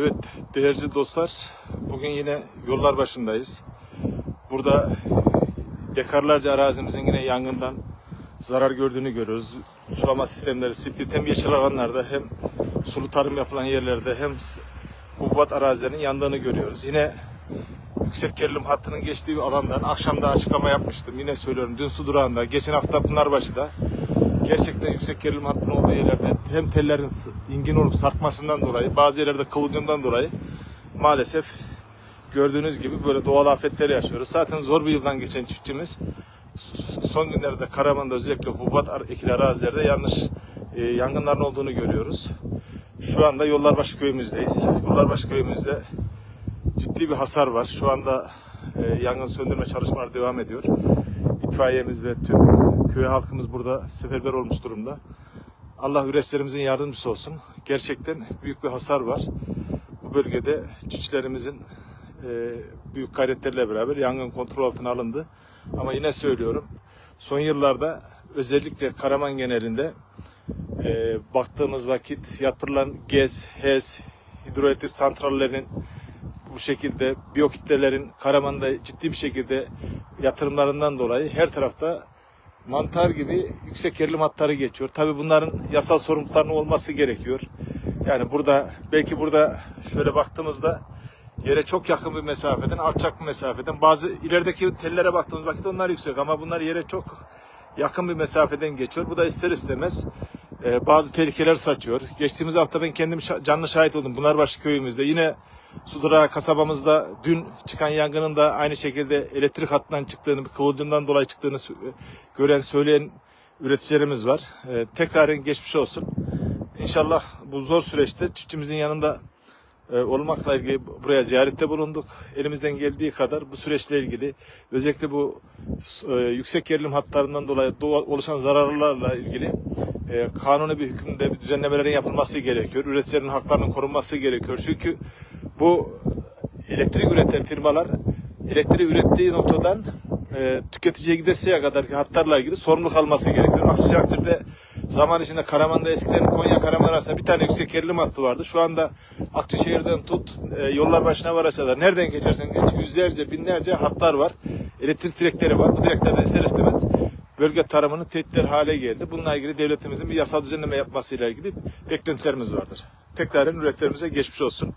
Evet değerli dostlar bugün yine yollar başındayız. Burada dekarlarca arazimizin yine yangından zarar gördüğünü görüyoruz. Sulama sistemleri, split hem yeşil alanlarda hem sulu tarım yapılan yerlerde hem hububat arazilerinin yandığını görüyoruz. Yine yüksek gerilim hattının geçtiği bir alandan akşamda açıklama yapmıştım. Yine söylüyorum dün su durağında, geçen hafta Pınarbaşı'da gerçekten yüksek gerilim hattının olduğu yerlerde hem tellerin ingin olup sarkmasından dolayı bazı yerlerde kıvılcımdan dolayı maalesef gördüğünüz gibi böyle doğal afetler yaşıyoruz. Zaten zor bir yıldan geçen çiftçimiz son günlerde Karaman'da özellikle hububat ekili arazilerde yanlış e, yangınların olduğunu görüyoruz. Şu anda Yollarbaşı köyümüzdeyiz. Yollarbaşı köyümüzde ciddi bir hasar var. Şu anda e, yangın söndürme çalışmaları devam ediyor. İtfaiyemiz ve tüm köy halkımız burada seferber olmuş durumda. Allah üreticilerimizin yardımcısı olsun. Gerçekten büyük bir hasar var. Bu bölgede çiftçilerimizin e, büyük gayretlerle beraber yangın kontrol altına alındı. Ama yine söylüyorum son yıllarda özellikle Karaman genelinde e, baktığımız vakit yapılan GEZ, HES, hidroelektrik santrallerinin bu şekilde biyokitlelerin Karaman'da ciddi bir şekilde yatırımlarından dolayı her tarafta mantar gibi yüksek gerilim hatları geçiyor. Tabii bunların yasal sorumluluklarının olması gerekiyor. Yani burada belki burada şöyle baktığımızda yere çok yakın bir mesafeden, alçak bir mesafeden bazı ilerideki tellere baktığımız vakit onlar yüksek ama bunlar yere çok yakın bir mesafeden geçiyor. Bu da ister istemez e, bazı tehlikeler saçıyor. Geçtiğimiz hafta ben kendim canlı şahit oldum. Pınarbaşı köyümüzde yine Sudura kasabamızda dün çıkan yangının da aynı şekilde elektrik hattından çıktığını, bir kıvılcımdan dolayı çıktığını gören, söyleyen üreticilerimiz var. E, geçmiş olsun. İnşallah bu zor süreçte çiftçimizin yanında e, olmakla ilgili buraya ziyarette bulunduk. Elimizden geldiği kadar bu süreçle ilgili özellikle bu e, yüksek gerilim hatlarından dolayı oluşan zararlarla ilgili e, kanuni bir hükümde bir düzenlemelerin yapılması gerekiyor. Üreticilerin haklarının korunması gerekiyor. Çünkü bu elektrik üreten firmalar elektriği ürettiği noktadan e, tüketiciye gidesiye kadar hatlarla ilgili sorumluluk alması gerekiyor. Aksi takdirde zaman içinde Karaman'da eskiden Konya Karaman arasında bir tane yüksek gerilim hattı vardı. Şu anda Akçaşehir'den tut e, yollar başına varasa da nereden geçersen geç yüzlerce binlerce hatlar var. Elektrik direkleri var. Bu direkler de ister istemez bölge tarımını tehditler hale geldi. Bununla ilgili devletimizin bir yasal düzenleme yapmasıyla ilgili beklentilerimiz vardır. Tekraren üretlerimize geçmiş olsun.